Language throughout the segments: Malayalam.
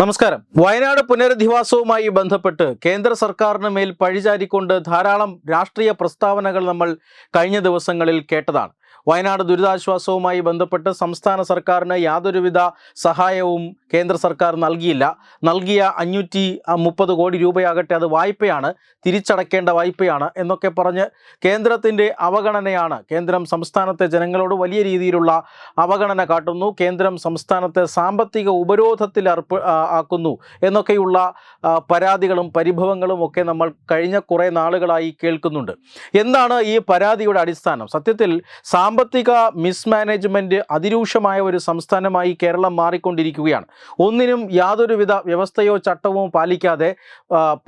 നമസ്കാരം. വയനാട് പുനരധിവാസവുമായി ബന്ധപ്പെട്ട് കേന്ദ്ര സർക്കാരിന് മേൽ പഴിചാരിക്കൊണ്ട് ധാരാളം രാഷ്ട്രീയ പ്രസ്താവനകൾ നമ്മൾ കഴിഞ്ഞ ദിവസങ്ങളിൽ കേട്ടതാണ്. വയനാട് ദുരിതാശ്വാസവുമായി ബന്ധപ്പെട്ട് സംസ്ഥാന സർക്കാരിന് യാതൊരുവിധ സഹായവും കേന്ദ്ര സർക്കാർ നൽകിയില്ല. നൽകിയ അഞ്ഞൂറ്റി മുപ്പത് കോടി രൂപയാകട്ടെ അത് വായ്പയാണ് തിരിച്ചടക്കേണ്ട വായ്പയാണ് എന്നൊക്കെ പറഞ്ഞ് കേന്ദ്രത്തിന്റെ അവഗണനയാണ് കേന്ദ്രം സംസ്ഥാനത്തെ ജനങ്ങളോട് വലിയ രീതിയിലുള്ള അവഗണന കാട്ടുന്നു കേന്ദ്രം സംസ്ഥാനത്തെ സാമ്പത്തിക ഉപരോധത്തിൽ അർപ്പ ആക്കുന്നു എന്നൊക്കെയുള്ള പരാതികളും പരിഭവങ്ങളും ഒക്കെ നമ്മൾ കഴിഞ്ഞ കുറേ നാളുകളായി കേൾക്കുന്നുണ്ട്. എന്താണ് ഈ പരാതിയുടെ അടിസ്ഥാനം? സത്യത്തിൽ സാമ്പത്തിക മിസ്മാനേജ്മെന്റ് അതിരൂക്ഷമായ ഒരു സംസ്ഥാനമായി കേരളം മാറിക്കൊണ്ടിരിക്കുകയാണ്. ഒന്നിനും യാതൊരുവിധ വ്യവസ്ഥയോ ചട്ടമോ പാലിക്കാതെ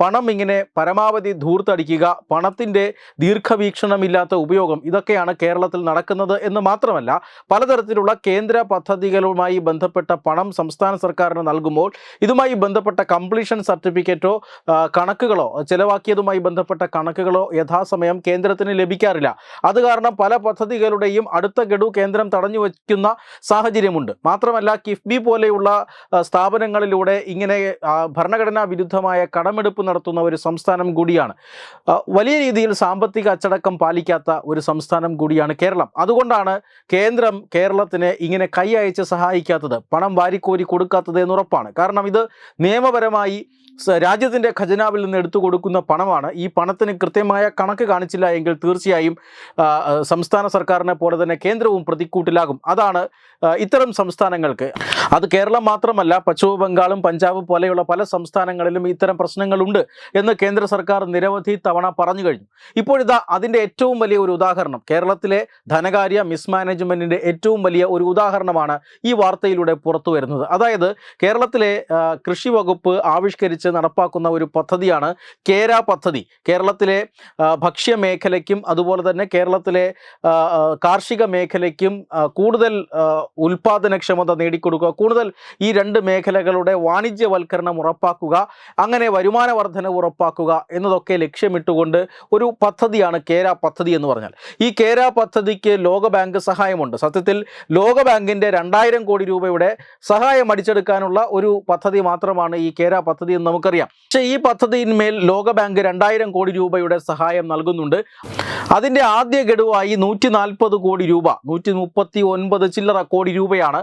പണം ഇങ്ങനെ പരമാവധി ധൂർത്തടിക്കുക പണത്തിന്റെ ദീർഘവീക്ഷണമില്ലാത്ത ഉപയോഗം ഇതൊക്കെയാണ് കേരളത്തിൽ നടക്കുന്നത് എന്ന് മാത്രമല്ല പലതരത്തിലുള്ള കേന്ദ്ര പദ്ധതികളുമായി ബന്ധപ്പെട്ട പണം സംസ്ഥാന സർക്കാരിന് നൽകുമ്പോൾ ഇതുമായി ബന്ധപ്പെട്ട കംപ്ലീഷൻ സർട്ടിഫിക്കറ്റോ കണക്കുകളോ ചെലവാക്കിയതുമായി ബന്ധപ്പെട്ട കണക്കുകളോ യഥാസമയം കേന്ദ്രത്തിന് ലഭിക്കാറില്ല. അത് കാരണം പല പദ്ധതികളുടെയും അടുത്ത ഗഡു കേന്ദ്രം തടഞ്ഞു വയ്ക്കുന്ന സാഹചര്യമുണ്ട്. മാത്രമല്ല കിഫ്ബി പോലെയുള്ള സ്ഥാപനങ്ങളിലൂടെ ഇങ്ങനെ ഭരണഘടനാ വിരുദ്ധമായ കടമെടുപ്പ് നടത്തുന്ന ഒരു സംസ്ഥാനം കൂടിയാണ്. വലിയ രീതിയിൽ സാമ്പത്തിക അച്ചടക്കം പാലിക്കാത്ത ഒരു സംസ്ഥാനം കൂടിയാണ് കേരളം. അതുകൊണ്ടാണ് കേന്ദ്രം കേരളത്തിന് ഇങ്ങനെ കൈ അയച്ച് സഹായിക്കാത്തത് പണം വാരിക്കോരി കൊടുക്കാത്തത് എന്നുറപ്പാണ് കാരണം ഇത് നിയമപരമായി രാജ്യത്തിന്റെ ഖജനാവിൽ നിന്ന് എടുത്തു കൊടുക്കുന്ന പണമാണ്. ഈ പണത്തിന് കൃത്യമായ കണക്ക് കാണിച്ചില്ല എങ്കിൽ തീർച്ചയായും സംസ്ഥാന സർക്കാരിനെ പോലെ തന്നെ കേന്ദ്രവും പ്രതിക്കൂട്ടിലാകും. അതാണ് ഇത്തരം സംസ്ഥാനങ്ങൾക്ക്. അത് കേരളം മാത്രമല്ല പശ്ചിമ ബംഗാളും പഞ്ചാബ് പോലെയുള്ള പല സംസ്ഥാനങ്ങളിലും ഇത്തരം പ്രശ്നങ്ങളുണ്ട് എന്ന് കേന്ദ്ര സർക്കാർ നിരവധി തവണ പറഞ്ഞു കഴിഞ്ഞു. ഇപ്പോഴിതാ അതിന്റെ ഏറ്റവും വലിയ ഒരു ഉദാഹരണം കേരളത്തിലെ ധനകാര്യ മിസ്മാനേജ്മെന്റിന്റെ ഏറ്റവും വലിയ ഒരു ഉദാഹരണമാണ് ഈ വാർത്തയിലൂടെ പുറത്തു വരുന്നത്. അതായത് കേരളത്തിലെ കൃഷി വകുപ്പ് ആവിഷ്കരിച്ച് നടപ്പാക്കുന്ന ഒരു പദ്ധതിയാണ് കേര പദ്ധതി. കേരളത്തിലെ ഭക്ഷ്യ മേഖലയ്ക്കും അതുപോലെ തന്നെ കേരളത്തിലെ കാർഷിക മേഖലയ്ക്കും കൂടുതൽ ഉൽപാദനക്ഷമത നേടിക്കൊടുക്കുക കൂടുതൽ ഈ രണ്ട് മേഖലകളുടെ വാണിജ്യവൽക്കരണം ഉറപ്പാക്കുക അങ്ങനെ വരുമാന വർധന ഉറപ്പാക്കുക എന്നതൊക്കെ ലക്ഷ്യമിട്ടുകൊണ്ട് ഒരു പദ്ധതിയാണ് കേര പദ്ധതി എന്ന് പറഞ്ഞാൽ. ഈ കേര പദ്ധതിക്ക് ലോകബാങ്ക് സഹായമുണ്ട്. സത്യത്തിൽ ലോകബാങ്കിന്റെ രണ്ടായിരം കോടി രൂപയുടെ സഹായം അടിച്ചെടുക്കാനുള്ള ഒരു പദ്ധതി മാത്രമാണ് ഈ കേര പദ്ധതി എന്ന് നമുക്കറിയാം. പക്ഷേ ഈ പദ്ധതിയിന്മേൽ ലോകബാങ്ക് രണ്ടായിരം കോടി രൂപയുടെ സഹായം നൽകുന്നുണ്ട്. അതിന്റെ ആദ്യ ഗഡുവായി നൂറ്റി നാൽപ്പത് കോടി രൂപ നൂറ്റി മുപ്പത്തി ഒൻപത് ചില്ലറ കോടി രൂപയാണ്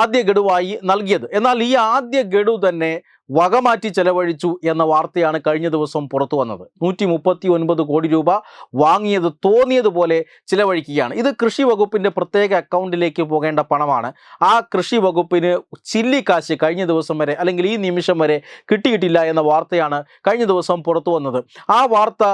ആദ്യ ഗഡുവായി നൽകിയത്. എന്നാൽ ഈ ആദ്യ ഗഡു തന്നെ വകമാറ്റി ചെലവഴിച്ചു എന്ന വാർത്തയാണ് കഴിഞ്ഞ ദിവസം പുറത്തു വന്നത്. നൂറ്റി മുപ്പത്തി ഒൻപത് കോടി രൂപ വാങ്ങിയത് തോന്നിയതുപോലെ ചിലവഴിക്കുകയാണ്. ഇത് കൃഷി വകുപ്പിന്റെ പ്രത്യേക അക്കൗണ്ടിലേക്ക് പോകേണ്ട പണമാണ്. ആ കൃഷി വകുപ്പിന് ചില്ലിക്കാശ് കഴിഞ്ഞ ദിവസം വരെ അല്ലെങ്കിൽ ഈ നിമിഷം വരെ കിട്ടിയിട്ടില്ല എന്ന വാർത്തയാണ് കഴിഞ്ഞ ദിവസം പുറത്തു വന്നത്. ആ വാർത്ത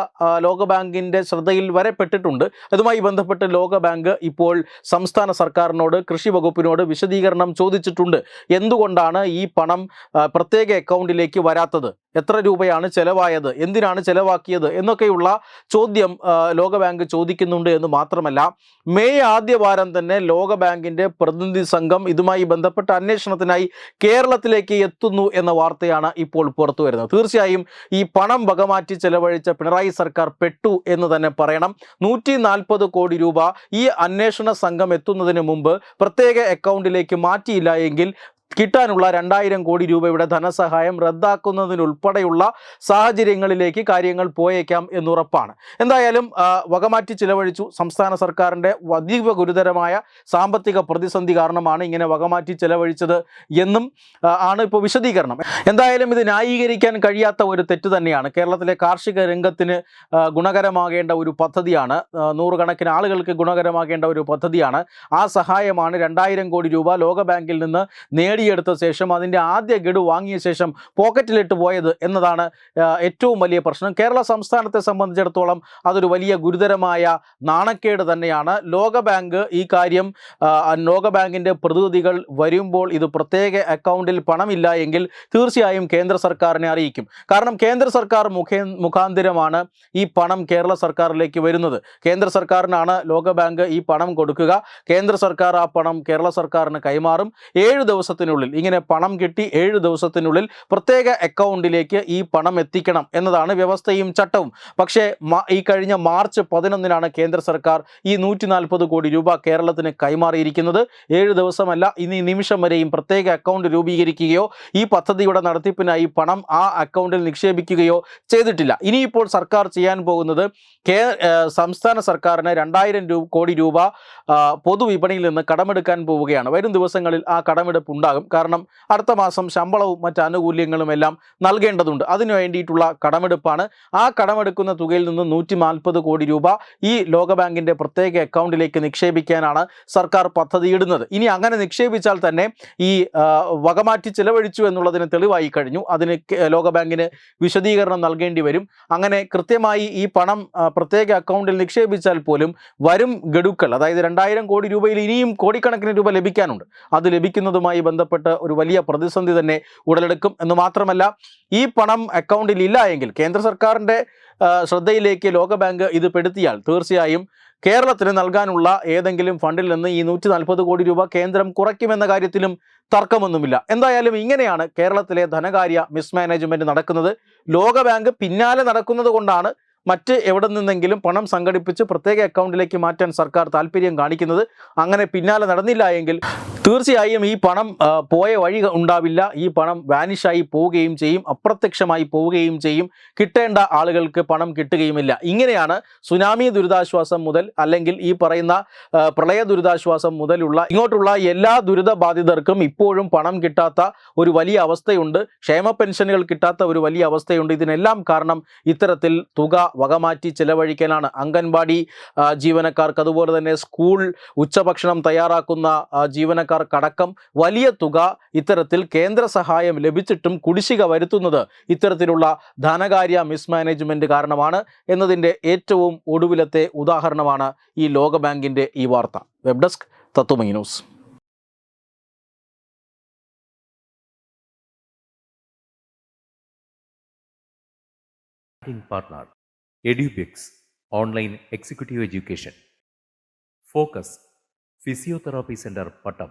ലോകബാങ്കിന്റെ ശ്രദ്ധയിൽ വരെ പെട്ടിട്ടുണ്ട് അതുമായി ബന്ധപ്പെട്ട് ലോകബാങ്ക് ഇപ്പോൾ സംസ്ഥാന സർക്കാരിനോട് കൃഷി വകുപ്പിനോട് വിശദീകരണം ചോദിച്ചിട്ടുണ്ട്. എന്തുകൊണ്ടാണ് ഈ പണം പ്രത്യേക അക്കൗണ്ടിലേക്ക് വരാത്തത്? എത്ര രൂപയാണ് ചെലവായത്? എന്തിനാണ് ചെലവാക്കിയത്? എന്നൊക്കെയുള്ള ചോദ്യം ലോക ലോകബാങ്ക് ചോദിക്കുന്നുണ്ട് എന്ന് മാത്രമല്ല മെയ് ആദ്യ വാരം തന്നെ ലോകബാങ്കിന്റെ പ്രതിനിധി സംഘം ഇതുമായി ബന്ധപ്പെട്ട അന്വേഷണത്തിനായി കേരളത്തിലേക്ക് എത്തുന്നു എന്ന വാർത്തയാണ് ഇപ്പോൾ പുറത്തു വരുന്നത്. തീർച്ചയായും ഈ പണം വകമാറ്റി ചെലവഴിച്ച പിണറായി സർക്കാർ പെട്ടു എന്ന് തന്നെ പറയണം. നൂറ്റി കോടി രൂപ ഈ അന്വേഷണ സംഘം എത്തുന്നതിന് മുമ്പ് പ്രത്യേക അക്കൗണ്ടിലേക്ക് മാറ്റിയില്ല എങ്കിൽ കിട്ടാനുള്ള രണ്ടായിരം കോടി രൂപയുടെ ധനസഹായം റദ്ദാക്കുന്നതിനുൾപ്പെടെയുള്ള സാഹചര്യങ്ങളിലേക്ക് കാര്യങ്ങൾ പോയേക്കാം എന്നുറപ്പാണ്. എന്തായാലും വകമാറ്റി ചിലവഴിച്ചു. സംസ്ഥാന സർക്കാരിന്റെ അതീവ ഗുരുതരമായ സാമ്പത്തിക പ്രതിസന്ധി കാരണമാണ് ഇങ്ങനെ വകമാറ്റി ചിലവഴിച്ചത് എന്നും ആണ് ഇപ്പോൾ വിശദീകരണം. എന്തായാലും ഇത് ന്യായീകരിക്കാൻ കഴിയാത്ത ഒരു തെറ്റ് തന്നെയാണ്. കേരളത്തിലെ കാർഷിക രംഗത്തിന് ഗുണകരമാകേണ്ട ഒരു പദ്ധതിയാണ് നൂറുകണക്കിന് ആളുകൾക്ക് ഗുണകരമാകേണ്ട ഒരു പദ്ധതിയാണ്. ആ സഹായമാണ് രണ്ടായിരം കോടി രൂപ ലോകബാങ്കിൽ നിന്ന് നേടിയെടുത്ത ശേഷം അതിന്റെ ആദ്യ ഗഡു വാങ്ങിയ ശേഷം പോക്കറ്റിലിട്ട് പോയത് എന്നതാണ് ഏറ്റവും വലിയ പ്രശ്നം. കേരള സംസ്ഥാനത്തെ സംബന്ധിച്ചിടത്തോളം അതൊരു വലിയ ഗുരുതരമായ നാണക്കേട് തന്നെയാണ്. ലോകബാങ്ക് ഈ കാര്യം ലോക ലോകബാങ്കിന്റെ പ്രതിനിധികൾ വരുമ്പോൾ ഇത് പ്രത്യേക അക്കൗണ്ടിൽ പണമില്ല എങ്കിൽ തീർച്ചയായും കേന്ദ്ര സർക്കാരിനെ അറിയിക്കും. കാരണം കേന്ദ്ര സർക്കാർ മുഖേ മുഖാന്തിരമാണ് ഈ പണം കേരള സർക്കാരിലേക്ക് വരുന്നത്. കേന്ദ്ര സർക്കാരിനാണ് ലോകബാങ്ക് ഈ പണം കൊടുക്കുക. കേന്ദ്ര സർക്കാർ ആ പണം കേരള സർക്കാരിന് കൈമാറും. ഏഴ് ദിവസത്തിന് ദിവസത്തിനുള്ളിൽ ഇങ്ങനെ പണം കിട്ടി ഏഴ് ദിവസത്തിനുള്ളിൽ പ്രത്യേക അക്കൗണ്ടിലേക്ക് ഈ പണം എത്തിക്കണം എന്നതാണ് വ്യവസ്ഥയും ചട്ടവും. പക്ഷേ ഈ കഴിഞ്ഞ മാർച്ച് പതിനൊന്നിനാണ് കേന്ദ്ര സർക്കാർ ഈ നൂറ്റി നാൽപ്പത് കോടി രൂപ കേരളത്തിന് കൈമാറിയിരിക്കുന്നത്. ഏഴ് ദിവസമല്ല ഇനി നിമിഷം വരെയും പ്രത്യേക അക്കൗണ്ട് രൂപീകരിക്കുകയോ ഈ പദ്ധതിയുടെ നടത്തിപ്പിനായി പണം ആ അക്കൗണ്ടിൽ നിക്ഷേപിക്കുകയോ ചെയ്തിട്ടില്ല. ഇനിയിപ്പോൾ സർക്കാർ ചെയ്യാൻ പോകുന്നത് കേ സംസ്ഥാന സർക്കാരിന് രണ്ടായിരം കോടി രൂപ പൊതുവിപണിയിൽ നിന്ന് കടമെടുക്കാൻ പോവുകയാണ്. വരും ദിവസങ്ങളിൽ ആ കടമെടുപ്പ് ഉണ്ടാകും. കാരണം അടുത്ത മാസം ശമ്പളവും മറ്റ് ആനുകൂല്യങ്ങളും എല്ലാം നൽകേണ്ടതുണ്ട്. അതിനു വേണ്ടിയിട്ടുള്ള കടമെടുപ്പാണ്. ആ കടമെടുക്കുന്ന തുകയിൽ നിന്ന് നൂറ്റി കോടി രൂപ ഈ ലോകബാങ്കിന്റെ പ്രത്യേക അക്കൗണ്ടിലേക്ക് നിക്ഷേപിക്കാനാണ് സർക്കാർ പദ്ധതി ഇടുന്നത്. ഇനി അങ്ങനെ നിക്ഷേപിച്ചാൽ തന്നെ ഈ വകമാറ്റി ചിലവഴിച്ചു എന്നുള്ളതിന് തെളിവായി കഴിഞ്ഞു. അതിന് ലോകബാങ്കിന് വിശദീകരണം നൽകേണ്ടി വരും. അങ്ങനെ കൃത്യമായി ഈ പണം പ്രത്യേക അക്കൗണ്ടിൽ നിക്ഷേപിച്ചാൽ പോലും വരും ഗഡുക്കൾ. അതായത് രണ്ടായിരം കോടി രൂപയിൽ ഇനിയും കോടിക്കണക്കിന് രൂപ ലഭിക്കാനുണ്ട്. അത് ലഭിക്കുന്നതുമായി ബന്ധപ്പെട്ട് ഒരു വലിയ പ്രതിസന്ധി തന്നെ ഉടലെടുക്കും. എന്ന് മാത്രമല്ല ഈ പണം അക്കൗണ്ടിൽ ഇല്ല എങ്കിൽ കേന്ദ്ര സർക്കാരിന്റെ ശ്രദ്ധയിലേക്ക് ലോകബാങ്ക് ഇത് പെടുത്തിയാൽ തീർച്ചയായും കേരളത്തിന് നൽകാനുള്ള ഏതെങ്കിലും ഫണ്ടിൽ നിന്ന് ഈ നൂറ്റി നാൽപ്പത് കോടി രൂപ കേന്ദ്രം കുറയ്ക്കുമെന്ന കാര്യത്തിലും തർക്കമൊന്നുമില്ല. എന്തായാലും ഇങ്ങനെയാണ് കേരളത്തിലെ ധനകാര്യ മിസ്മാനേജ്മെന്റ് നടക്കുന്നത്. ലോകബാങ്ക് പിന്നാലെ നടക്കുന്നത് കൊണ്ടാണ് മറ്റ് എവിടെ നിന്നെങ്കിലും പണം സംഘടിപ്പിച്ച് പ്രത്യേക അക്കൗണ്ടിലേക്ക് മാറ്റാൻ സർക്കാർ താല്പര്യം കാണിക്കുന്നത്. അങ്ങനെ പിന്നാലെ നടന്നില്ല തീർച്ചയായും ഈ പണം പോയ വഴി ഉണ്ടാവില്ല. ഈ പണം വാനിഷായി പോവുകയും ചെയ്യും. അപ്രത്യക്ഷമായി പോവുകയും ചെയ്യും. കിട്ടേണ്ട ആളുകൾക്ക് പണം കിട്ടുകയുമില്ല. ഇങ്ങനെയാണ് സുനാമി ദുരിതാശ്വാസം മുതൽ അല്ലെങ്കിൽ ഈ പറയുന്ന പ്രളയ ദുരിതാശ്വാസം മുതലുള്ള ഇങ്ങോട്ടുള്ള എല്ലാ ദുരിതബാധിതർക്കും ഇപ്പോഴും പണം കിട്ടാത്ത ഒരു വലിയ അവസ്ഥയുണ്ട്. ക്ഷേമ പെൻഷനുകൾ കിട്ടാത്ത ഒരു വലിയ അവസ്ഥയുണ്ട്. ഇതിനെല്ലാം കാരണം ഇത്തരത്തിൽ തുക വകമാറ്റി ചെലവഴിക്കാനാണ് അംഗൻവാടി ജീവനക്കാർക്ക് അതുപോലെ തന്നെ സ്കൂൾ ഉച്ചഭക്ഷണം തയ്യാറാക്കുന്ന ആ, ജീവനക്കാർക്കടക്കം വലിയ തുക ഇത്തരത്തിൽ കേന്ദ്ര സഹായം ലഭിച്ചിട്ടും കുടിശ്ശിക വരുത്തുന്നത് ഇത്തരത്തിലുള്ള ധനകാര്യ മിസ്മാനേജ്മെന്റ് കാരണമാണ് എന്നതിന്റെ ഏറ്റവും ഒടുവിലത്തെ ഉദാഹരണമാണ് ഈ ലോകബാങ്കിന്റെ ഈ വാർത്ത. Web desk Tatvamayi news. Center Pattam